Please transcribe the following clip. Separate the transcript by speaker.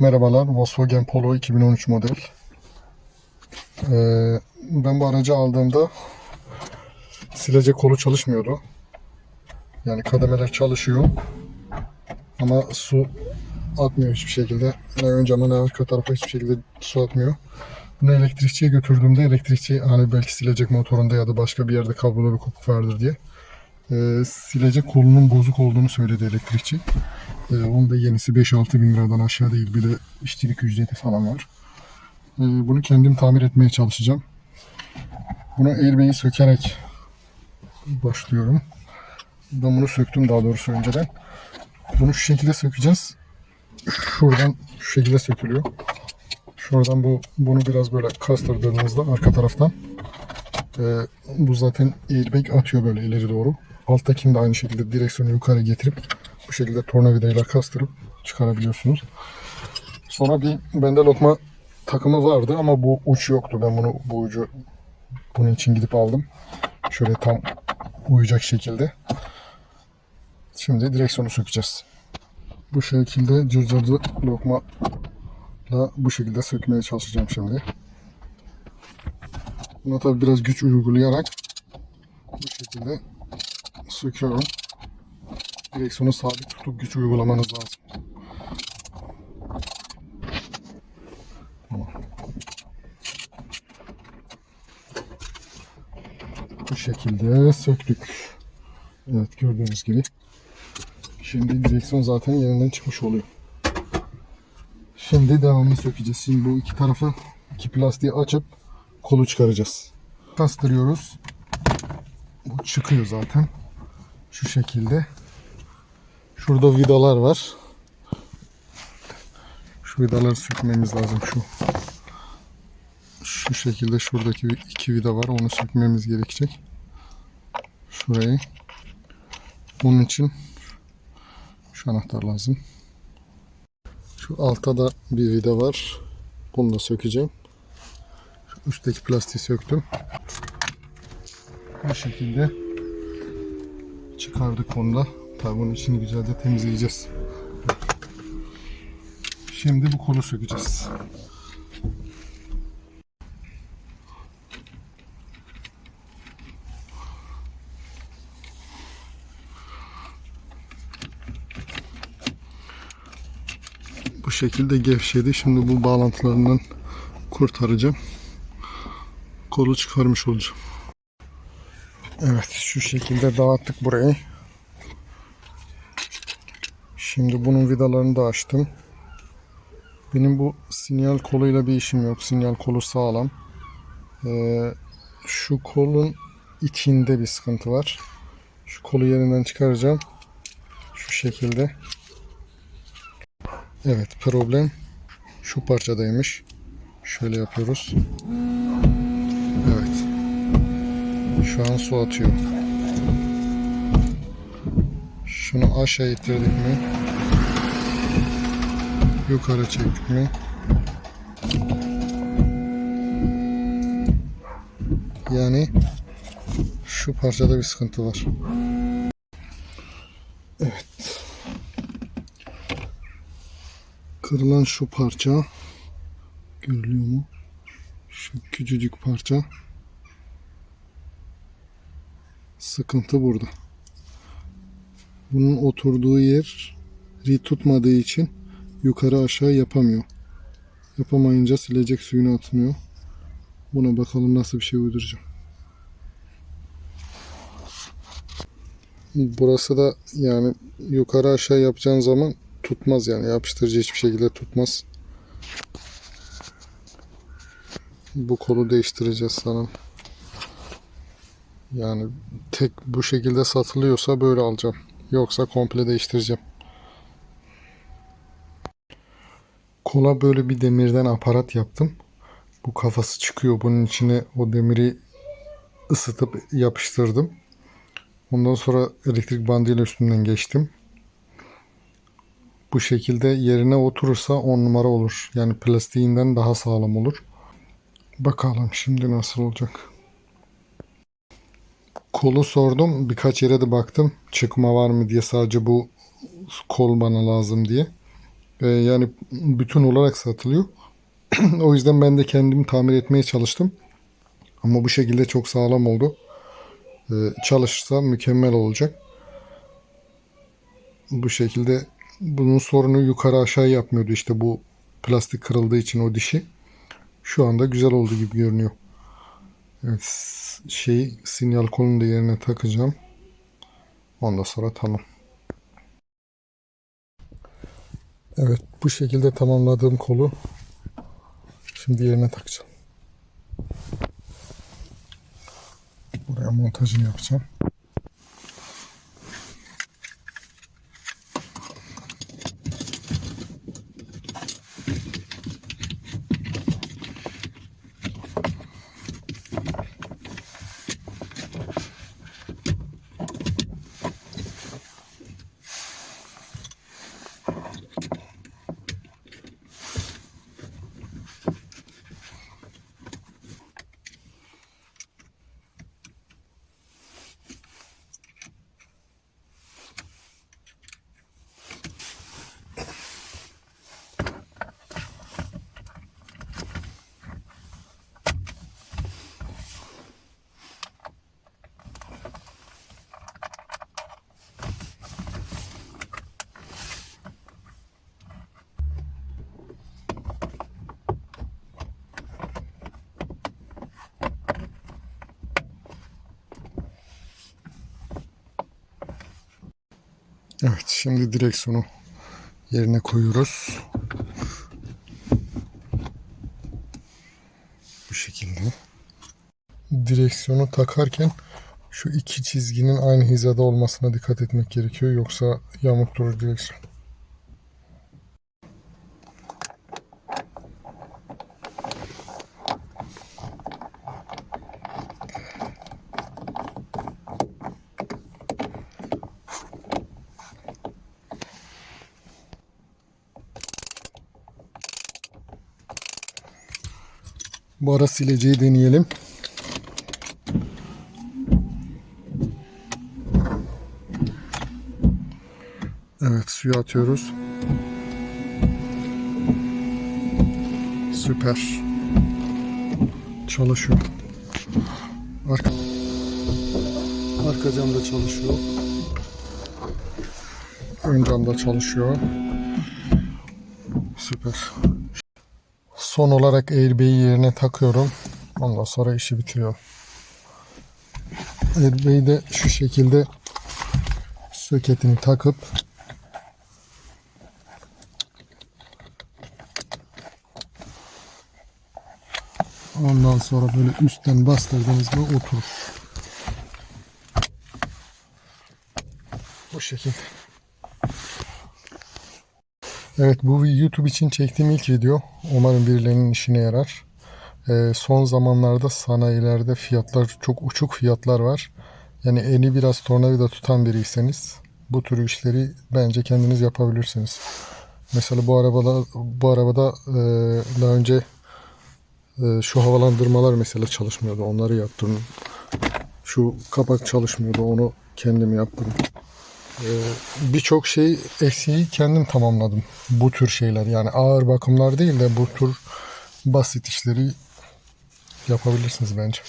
Speaker 1: Merhabalar, Volkswagen Polo 2013 model. Ee, ben bu aracı aldığımda silecek kolu çalışmıyordu. Yani kademeler çalışıyor ama su atmıyor hiçbir şekilde. Ne ön cama ne arka tarafa hiçbir şekilde su atmıyor. Bunu elektrikçiye götürdüğümde elektrikçi hani belki silecek motorunda ya da başka bir yerde kabloda bir kopuk vardır diye e, silecek kolunun bozuk olduğunu söyledi elektrikçi. Ee, onun da yenisi 5-6 bin liradan aşağı değil. Bir de işçilik ücreti falan var. Ee, bunu kendim tamir etmeye çalışacağım. Bunu airbag'i sökerek başlıyorum. Ben bunu söktüm daha doğrusu önceden. Bunu şu şekilde sökeceğiz. Şuradan şu şekilde sökülüyor. Şuradan bu bunu biraz böyle kastırdığınızda arka taraftan e, bu zaten airbag atıyor böyle ileri doğru. Alttakini de aynı şekilde direksiyonu yukarı getirip bu şekilde tornavidayla kastırıp çıkarabiliyorsunuz. Sonra bir bende lokma takımı vardı ama bu uç yoktu. Ben bunu bu ucu bunun için gidip aldım. Şöyle tam uyacak şekilde. Şimdi direksiyonu sökeceğiz. Bu şekilde cırcırlı lokma bu şekilde sökmeye çalışacağım şimdi. Buna tabi biraz güç uygulayarak bu şekilde söküyorum. Direksiyonu sabit tutup güç uygulamanız lazım. Bu şekilde söktük. Evet gördüğünüz gibi. Şimdi direksiyon zaten yerinden çıkmış oluyor. Şimdi devamını sökeceğiz. Şimdi bu iki tarafa iki plastiği açıp kolu çıkaracağız. Kastırıyoruz. Bu çıkıyor zaten. Şu şekilde. Şurada vidalar var. Şu vidaları sökmemiz lazım şu. Şu şekilde şuradaki iki vida var. Onu sökmemiz gerekecek. Şurayı. Bunun için şu anahtar lazım. Şu altta da bir vida var. Bunu da sökeceğim. Şu üstteki plastiği söktüm. Bu şekilde çıkardık onu da. Tabi bunun içini güzelce temizleyeceğiz. Şimdi bu kolu sökeceğiz. Bu şekilde gevşedi. Şimdi bu bağlantılarından kurtaracağım. Kolu çıkarmış olacağım. Evet şu şekilde dağıttık burayı. Şimdi bunun vidalarını da açtım. Benim bu sinyal koluyla bir işim yok. Sinyal kolu sağlam. Ee, şu kolun içinde bir sıkıntı var. Şu kolu yerinden çıkaracağım. Şu şekilde. Evet problem şu parçadaymış. Şöyle yapıyoruz. Evet. Şu an su atıyor. Şunu aşağı ittirdik mi? Yukarı çektik mi? Yani şu parçada bir sıkıntı var. Evet. Kırılan şu parça görülüyor mu? Şu küçücük parça. Sıkıntı burada. Bunun oturduğu yer tutmadığı için yukarı aşağı yapamıyor. Yapamayınca silecek suyunu atmıyor. Buna bakalım nasıl bir şey uyduracağım. Burası da yani yukarı aşağı yapacağın zaman tutmaz yani yapıştırıcı hiçbir şekilde tutmaz. Bu kolu değiştireceğiz sanırım. Yani tek bu şekilde satılıyorsa böyle alacağım. Yoksa komple değiştireceğim. Kola böyle bir demirden aparat yaptım. Bu kafası çıkıyor. Bunun içine o demiri ısıtıp yapıştırdım. Ondan sonra elektrik bandıyla üstünden geçtim. Bu şekilde yerine oturursa 10 numara olur. Yani plastiğinden daha sağlam olur. Bakalım şimdi nasıl olacak. Kolu sordum. Birkaç yere de baktım. Çıkma var mı diye sadece bu kol bana lazım diye. Ee, yani bütün olarak satılıyor. o yüzden ben de kendim tamir etmeye çalıştım. Ama bu şekilde çok sağlam oldu. Ee, çalışırsa mükemmel olacak. Bu şekilde bunun sorunu yukarı aşağı yapmıyordu işte bu plastik kırıldığı için o dişi. Şu anda güzel oldu gibi görünüyor. Evet, s- şey sinyal kolunu da yerine takacağım. Ondan sonra tamam. Evet, bu şekilde tamamladığım kolu şimdi yerine takacağım. Buraya montajını yapacağım. Evet, şimdi direksiyonu yerine koyuyoruz. Bu şekilde. Direksiyonu takarken şu iki çizginin aynı hizada olmasına dikkat etmek gerekiyor. Yoksa yamuk durur direksiyon. Bu ara sileceği deneyelim. Evet suyu atıyoruz. Süper. Çalışıyor. Arka, arka cam da çalışıyor. Ön cam da çalışıyor. Süper. Son olarak airbag'i yerine takıyorum. Ondan sonra işi bitiriyor. Airbag'i de şu şekilde soketini takıp ondan sonra böyle üstten bastırdığınızda oturur. Bu şekilde. Evet bu YouTube için çektiğim ilk video. Umarım birilerinin işine yarar. Ee, son zamanlarda sanayilerde fiyatlar çok uçuk fiyatlar var. Yani eli biraz tornavida tutan biriyseniz bu tür işleri bence kendiniz yapabilirsiniz. Mesela bu arabada bu arabada e, daha önce e, şu havalandırmalar mesela çalışmıyordu. Onları yaptırdım. Şu kapak çalışmıyordu. Onu kendim yaptım. Birçok şey eksiği kendim tamamladım. Bu tür şeyler yani ağır bakımlar değil de bu tür basit işleri yapabilirsiniz bence.